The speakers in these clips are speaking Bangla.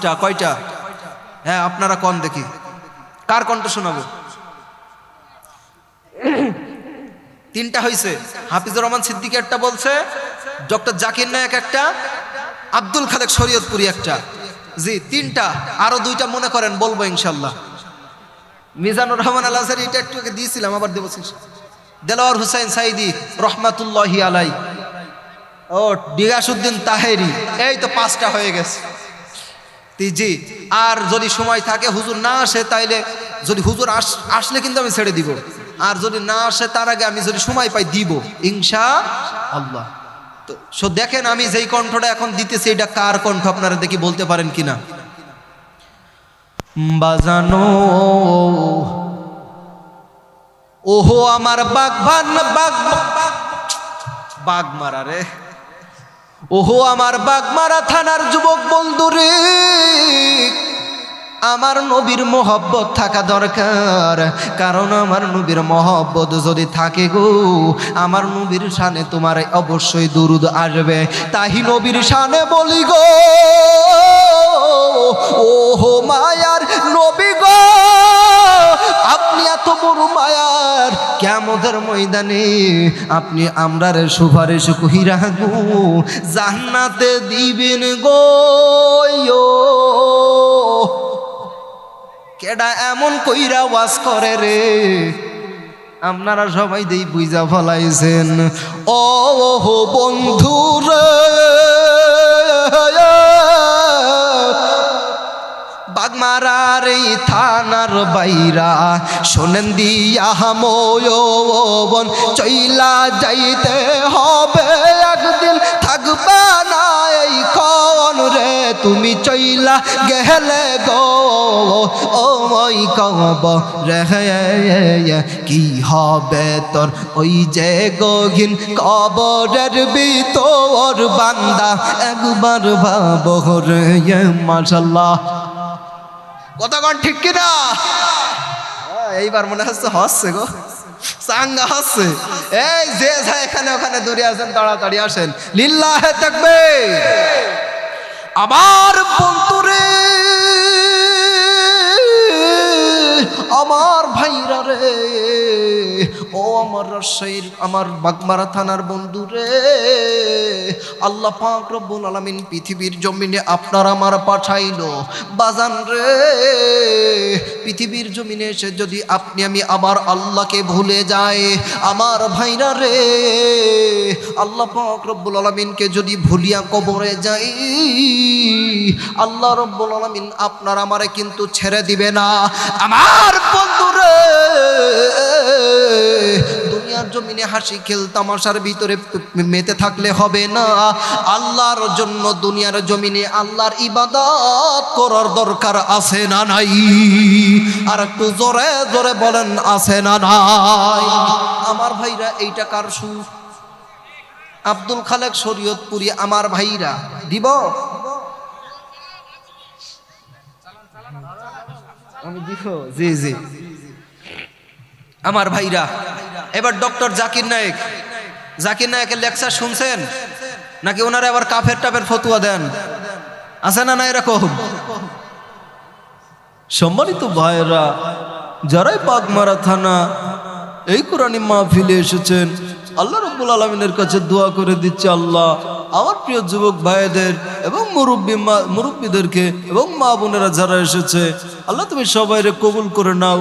পাঁচটা, কয়টা? হ্যাঁ আপনারা কন দেখি? কার কণ্ঠ শোনাবো? তিনটা হয়েছে হাফিজুর রহমান সিদ্দিক একটা বলছে, ডক্টর জাকির নায়ক একটা, আব্দুল খালেক শরীয়তপুরি একটা। জি, তিনটা। আরও দুইটা মনে করেন, বলব ইনশাল্লাহ। মিজানুর রহমান আল্লাহ স্যার এটা একটু আগে দিয়েছিলাম, আবার দেবো দেলোয়ার হুসাইন সাইদি, রহমাতুল্লাহি আলাই ও, ডিগাসুদ্দিন তাহেরি, এই তো পাঁচটা হয়ে গেছে। জি আর যদি সময় থাকে, হুজুর না আসে তাইলে যদি হুজুর আস, আসলে কিন্তু আমি ছেড়ে দিব। আর যদি না আসে তার আগে আমি যদি সময় পাই দিব ইনশা আল্লাহ তো, সো দেখেন আমি যেই কণ্ঠটা এখন দিতেছি, এটা কার কণ্ঠ আপনারা দেখি বলতে পারেন কিনা? বাজানো, ওহো আমার বাঘ বাঘ বাঘ বাঘ মারা রে। ওহো আমার বাগমারা থানার যুবক বন্ধু রে, আমার নবীর মহব্বত থাকা দরকার। কারণ আমার নবীর মহব্বত যদি থাকে গো, আমার নবীর সানে তোমার অবশ্যই দুরুদ আসবে। তাহি নবীর সানে বলি গো কেমতের ময়দানে আপনি আমরার সুপারিশ কহিরা গো জান্নাতে দিবেন গো। কেডা এমন কইরা ওয়াজ করে রে? আপনারা সবাই দেই বুঝা ফলাইছেন। ও হো বন্ধু রে বাগমারার থানার বাইরা। শোনেন দিয়া ময়ন চইলা যাইতে হবে একদিন। থাকবে না এই কন রে, তুমি চইলা গেলে গো। ওই কব রে কি হবে তোর? ওই যে গহিন কবরের ভিতর বান্দা, একবার ভাব রে মাশাল্লাহ। কতক্ষণ ঠিক কিনা? এইবার মনে হচ্ছে হচ্ছে গো। চাঙ্গা হচ্ছে। এই যে যা এখানে ওখানে দূরে আছেন তাড়াতাড়ি আসেন। লিল্লাহে থাকবে আবার বন্ধুরে, আমার ভাইরা রে, ও আমার রাজশাহীর, আমার বাগমারা থানার বন্ধু রে আল্লাহ পাক রব্বুল আলামিন পৃথিবীর জমিনে আপনার আমার পাঠাইলো। বাজান রে, পৃথিবীর জমিনে এসে যদি আপনি আমি আবার আল্লাহকে ভুলে যাই, আমার ভাইরা রে, আল্লাহ পাক রব্বুল আলামিনকে যদি ভুলিয়া কবরে যাই, আল্লাহ রব্বুল আলামিন আপনার আমারে কিন্তু ছেড়ে দিবে না। আমার বন্ধুরে দুনিয়ার জমিনে হাসি খেল তামাশার ভিতরে মেতে থাকলে হবে না। আল্লাহর জন্য দুনিয়ার জমিনে আল্লাহর ইবাদত করার দরকার আছে না নাই? আর একটু জোরে জোরে বলেন, আছে না নাই? আমার ভাইরা, এইটা কার সুর? আব্দুল খালেক শরীয়তপুরি, আমার ভাইরা। দিব? আমি দিব। জি জি। আমার ভাইরা এবার ডক্টর জাকির নায়েক। জাকির নায়েকের লেকচার শুনছেন? নাকি ওনারা আবার কাফের টাফের ফতুয়া দেন? আছে না না এরকম? সম্মানিত ভাইয়েরা, যারাই পাকমারা থানা, এই কোরআনী মাহফিলে এসেছেন, আল্লাহ রব্বুল আলমিনের কাছে দোয়া করে দিচ্ছে আল্লাহ, আমার প্রিয় যুবক ভাইদের এবং মুরব্বী মুরব্বীদেরকে এবং মা বোনেরা যারা এসেছে, আল্লাহ তুমি সবাইরে কবুল করে নাও।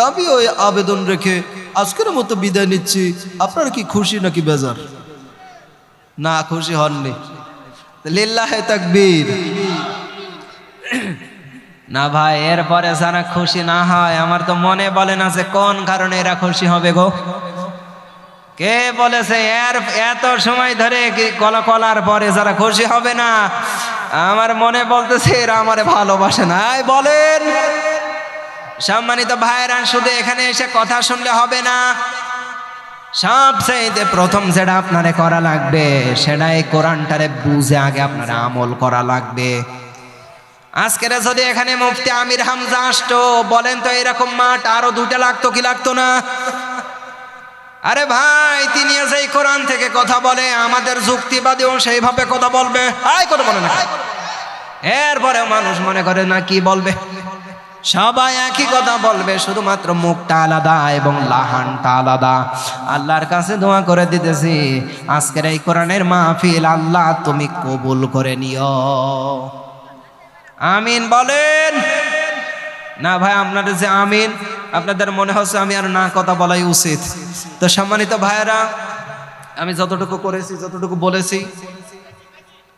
দাবি ও এ আবেদন রেখে আজকের মতো বিদায় নিচ্ছি। আপনারা কি খুশি নাকি বেজার? না, খুশি হননি। লিল্লাহে তাকবীর। না ভাই, এরপরে যারা খুশি না হয়, আমার তো মনে বলে না যে কোন কারণে এরা খুশি হবে গো। কে বলেছে, এর এত সময় ধরে কলা কলার পরে যারা খুশি হবে না, আমার মনে বলতেছে এরা আমারে ভালোবাসে না। বলেন। সম্মানিত ভাইরা শুধু এখানে এসে কথা শুনলে হবে না। সবচাইতে প্রথম যেটা আপনারে করা লাগবে সেটা এই কোরআনটারে বুঝে আগে আপনারা আমল করা লাগবে। আজকের যদি এখানে মুফতি আমির হামজা আসতো, বলেন তো এরকম মাঠ আরও দুটা লাগতো কি লাগতো না? আরে ভাই, তিনি সেই কোরআন থেকে কথা বলে, আমাদের যুক্তিবাদীও সেইভাবে কথা বলবে। আয় কথা বলে না এরপরে মানুষ মনে করে না কি বলবে? সবাই একই কথা বলবে, শুধুমাত্র মুখটা আলাদা এবং লাহানটা আলাদা। আল্লাহর কাছে দোয়া করে দিতেছি, আজকের এই কোরআনের মাহফিল আল্লাহ তুমি কবুল করে নিও। আমিন বলেন। না ভাই, আপনাদের যে আমিন, আপনাদের মনে হচ্ছে আমি আর না কথা বলাই উচিত। তো সম্মানিত ভাইয়েরা, আমি যতটুকু করেছি, যতটুকু বলেছি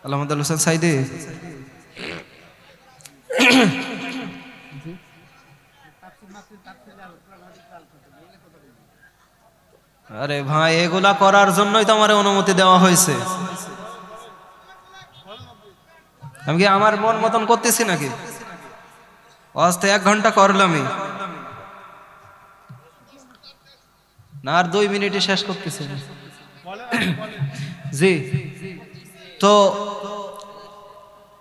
আলহামদ হোসেন সাইদে। আরে ভাই এগুলা করার জন্যই তো আমার অনুমতি দেওয়া হয়েছে। আমি কি আমার মন মতন করতেছি নাকি? আজ তো এক ঘণ্টা করলামই না আর দুই মিনিটে শেষ করতেছি জি। তো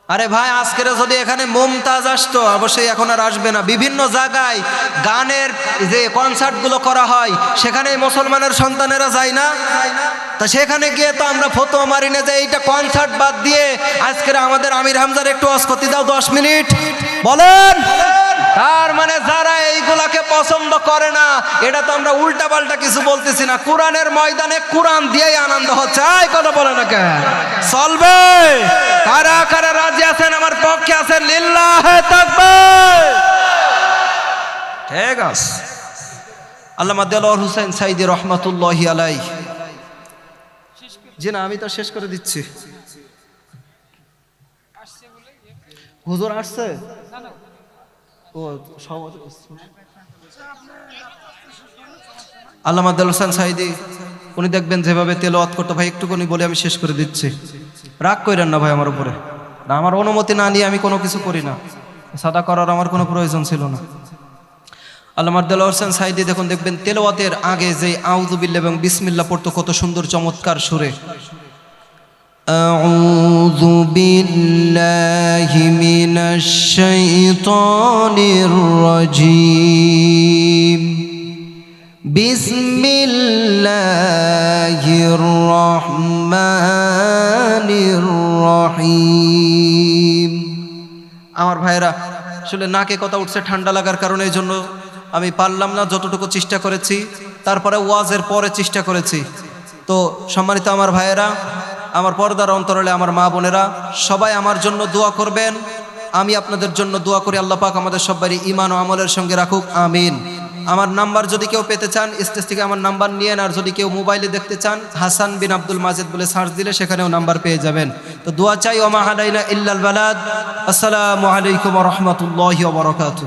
আরে ভাই আজকের যদি এখানে মমতাজ আসতো, অবশ্যই এখন আর আসবে না। বিভিন্ন জায়গায় গানের যে কনসার্টগুলো করা হয় সেখানে মুসলমানের সন্তানেরা যায় না। তা সেখানে গিয়ে তো আমরা ফটো মারি না যে এইটা কনসার্ট বাদ দিয়ে আজকের আমাদের আমির হামজার একটু অস্কতি দাও, দশ মিনিট। বলেন! করে না, এটা তো আমরা উল্টা পাল্টা কিছু বলতেছি না। কোরআনের ময়দানে কোরআন দিয়েই আনন্দ হচ্ছে। আয় কথা বলে না কেন? চলবে। কারা কারা রাজি আছেন? আমার পক্ষে আছেন। লিল্লাহ থাকবে ঠিক আছে। আল্লাহ দেলোয়ার হুসেন সাইদি রহমতুল্লাহ আলাই জি না, আমি তো শেষ করে দিচ্ছি। হুজুর আসছে? ও সব- আল্লামা আব্দুল হোসেন সাইদি উনি দেখবেন যেভাবে তেলাওয়াত করতে, ভাই, একটুখানি বলে আমি শেষ করে দিচ্ছি। রাগ করেন না, ভাই, আমার উপরে। না, আমার অনুমতি না নিয়ে আমি কোনো কিছু করি না। সাদা করার আমার কোনো প্রয়োজন ছিল না। আল্লামা আব্দুল হোসেন সাইদি দেখুন, দেখবেন তেলাওয়াতের আগে যে আউযুবিল্লাহ এবং বিসমিল্লা পড়তো, কত সুন্দর, চমৎকার সুরে। أعوذ بالله من الشيطان الرجيم بسم الله الرحمن الرحيم আমার ভাইরা আসলে নাকে কথা উঠছে ঠান্ডা লাগার কারণে এই জন্য আমি পারলাম না যতটুকু চেষ্টা করেছি তারপরে ওয়াজের পরে চেষ্টা করেছি তো সম্মানিত আমার ভাইয়েরা আমার পর্দার অন্তরালে আমার মা বোনেরা, সবাই আমার জন্য দোয়া করবেন। আমি আপনাদের জন্য দোয়া করি, আল্লাহ পাক আমাদের সবারই ইমান ও আমলের সঙ্গে রাখুক, আমিন। আমার নাম্বার যদি কেউ পেতে চান, স্টেজ থেকে আমার নাম্বার নিয়েন আর যদি কেউ মোবাইলে দেখতে চান, হাসান বিন আব্দুল মাজেদ বলে সার্চ দিলে সেখানেও নাম্বার পেয়ে যাবেন। তো দোয়া চাই ওমা হালাইনা ইল্লাল বালাদ। আসসালামু আলাইকুম রহমতুল্লাহ বরকাতু